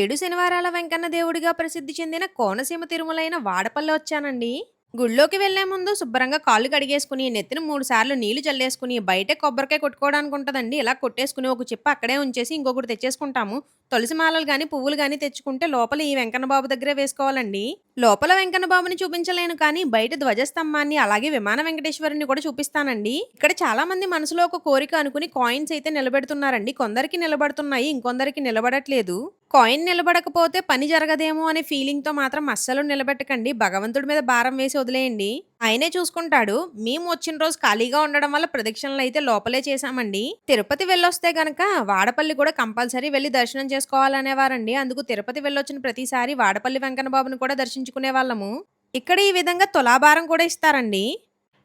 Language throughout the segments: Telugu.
ఏడు శనివారాల వెంకన్న దేవుడిగా ప్రసిద్ధి చెందిన కోనసీమ తిరుమలైన వాడపల్లి వచ్చానండి. గుళ్ళోకి వెళ్ళే ముందు శుభ్రంగా కాళ్ళు కడిగేసుకుని నెత్తిన మూడు సార్లు నీళ్ళు చల్లేసుకుని బయటే కొబ్బరికాయ కొట్టుకోవడానికి ఉంటుందండి. ఇలా కొట్టేసుకుని ఒక చిప్ప అక్కడే ఉంచేసి ఇంకొకటి తెచ్చేసుకుంటాము. తులసి మాలలు కానీ పువ్వులు కానీ తెచ్చుకుంటే లోపల ఈ వెంకన్న బాబు దగ్గరే వేసుకోవాలండి. లోపల వెంకన్న బాబుని చూపించలేను కానీ బయట ధ్వజస్తంభాన్ని అలాగే విమాన వెంకటేశ్వరుని కూడా చూపిస్తానండి. ఇక్కడ చాలా మంది మనసులో ఒక కోరిక అనుకుని కాయిన్స్ అయితే నిలబెడుతున్నారండి. కొందరికి నిలబడుతున్నాయి ఇంకొందరికి నిలబడట్లేదు. కాయిన్ నిలబడకపోతే పని జరగదేమో అనే ఫీలింగ్తో మాత్రం అస్సలు నిలబెట్టకండి. భగవంతుడి మీద భారం వేసి వదిలేయండి. ఆయనే చూసుకుంటాడు. మేము వచ్చిన రోజు ఖాళీగా ఉండడం వల్ల ప్రదక్షిణలు అయితే లోపలే చేశామండి. తిరుపతి వెళ్ళొస్తే గనక వాడపల్లి కూడా కంపల్సరీ వెళ్ళి దర్శనం చేసుకోవాలనేవారండి. అందుకు తిరుపతి వెళ్ళొచ్చిన ప్రతిసారి వాడపల్లి వెంకన్నబాబును కూడా దర్శించుకునే వాళ్ళము. ఇక్కడ ఈ విధంగా తులాభారం కూడా ఇస్తారండి.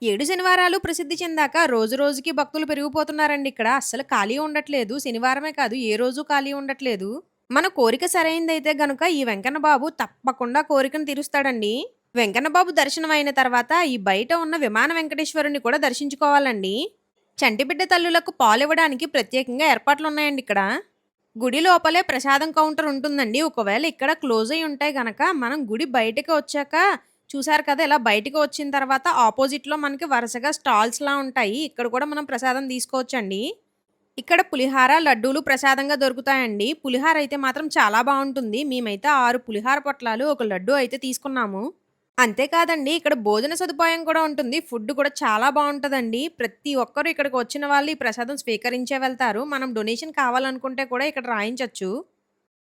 ఏడు శనివారాలు ప్రసిద్ధి చెందాక రోజు రోజుకి భక్తులు పెరిగిపోతున్నారండి ఇక్కడ. అస్సలు ఖాళీ ఉండట్లేదు. శనివారమే కాదు ఏ రోజు ఖాళీ ఉండట్లేదు. మన కోరిక సరైందైతే గనుక ఈ వెంకన్న బాబు తప్పకుండా కోరికను తీరుస్తాడండి. వెంకన్న బాబు దర్శనం అయిన తర్వాత ఈ బయట ఉన్న విమాన వెంకటేశ్వరుని కూడా దర్శించుకోవాలండి. చంటిబిడ్డ తల్లులకు పాలివ్వడానికి ప్రత్యేకంగా ఏర్పాట్లు ఉన్నాయండి ఇక్కడ. గుడి లోపలే ప్రసాదం కౌంటర్ ఉంటుందండి. ఒకవేళ ఇక్కడ క్లోజ్ అయి ఉంటాయి గనక మనం గుడి బయటకు వచ్చాక చూసారు కదా ఇలా బయటకు వచ్చిన తర్వాత ఆపోజిట్లో మనకి వరుసగా స్టాల్స్లా ఉంటాయి. ఇక్కడ కూడా మనం ప్రసాదం తీసుకోవచ్చండి. ఇక్కడ పులిహార లడ్డూలు ప్రసాదంగా దొరుకుతాయండి. పులిహార అయితే మాత్రం చాలా బాగుంటుంది. మేమైతే ఆరు పులిహార పొట్లాలు ఒక లడ్డు అయితే తీసుకున్నాము. అంతేకాదండి ఇక్కడ భోజన సదుపాయం కూడా ఉంటుంది. ఫుడ్ కూడా చాలా బాగుంటుందండి. ప్రతి ఒక్కరు ఇక్కడికి వచ్చిన వాళ్ళు ఈ ప్రసాదం స్వీకరించే వెళ్తారు. మనం డొనేషన్ కావాలనుకుంటే కూడా ఇక్కడ రాయించవచ్చు